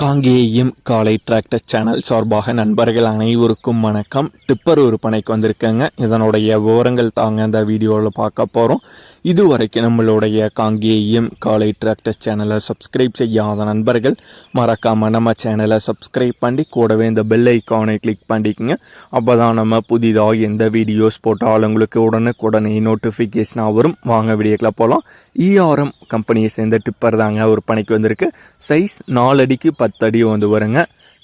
காங்கேயம் காலை tractor channel சார்பாக நண்பர்கள் அனைவருக்கும் வணக்கம். டிப்பர் விற்பனைக்கு வந்திருக்கேங்க. இதனுடைய விவரங்கள் தாங்க இந்த வீடியோவில் பார்க்க போகிறோம் இதுவரைக்கும் நம்மளுடைய காங்கேயம் காலை டிராக்டர் சேனலை சப்ஸ்கிரைப் செய்யாத நண்பர்கள் மறக்காமல் நம்ம சேனலை சப்ஸ்கிரைப் பண்ணி கூடவே இந்த பெல் ஐக்கானை கிளிக் பண்ணிக்கங்க. அப்போ தான் நம்ம புதிதாக எந்த வீடியோஸ் போட்டாலும் உங்களுக்கு உடனுக்குடனே நோட்டிஃபிகேஷனாக வரும். வாங்க வீடியோக்கில் போகலாம் இஆர்எம் கம்பெனியை சேர்ந்த டிப்பர் தாங்க ஒரு பணிக்கு வந்திருக்கு. சைஸ் நாலு அடிக்கு பத்து அடி வந்து வருங்க.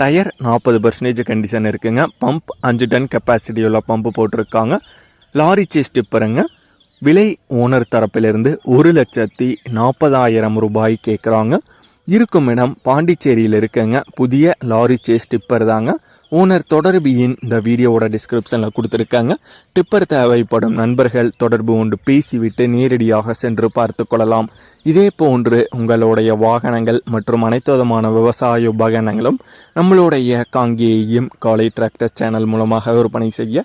டயர் நாற்பது பர்சன்டேஜ் கண்டிஷன் இருக்குங்க. பம்ப் அஞ்சு டன் கெப்பாசிட்டி உள்ள பம்பு போட்டிருக்காங்க. லாரி சேஸ் டிப்பருங்க விலை ஓனர் தரப்பிலிருந்து ஒரு லட்சத்தி நாற்பதாயிரம் ரூபாய் கேட்குறாங்க இருக்கும் இடம் பாண்டிச்சேரியில் இருக்கங்க. புதிய லாரி சேஸ் டிப்பர் தாங்க. ஓனர் தொடர்பியின் இந்த வீடியோவோட டிஸ்கிரிப்ஷனில் கொடுத்துருக்காங்க. டிப்பர் தேவைப்படும் நண்பர்கள் தொடர்பு கொண்டு பேசிவிட்டு நேரடியாக சென்று பார்த்து கொள்ளலாம். இதே போன்று உங்களுடைய வாகனங்கள் மற்றும் அனைத்து விதமான விவசாய உபகரணங்களும் நம்மளுடைய காங்கேயும் காலை டிராக்டர் சேனல் மூலமாக விற்பனை செய்ய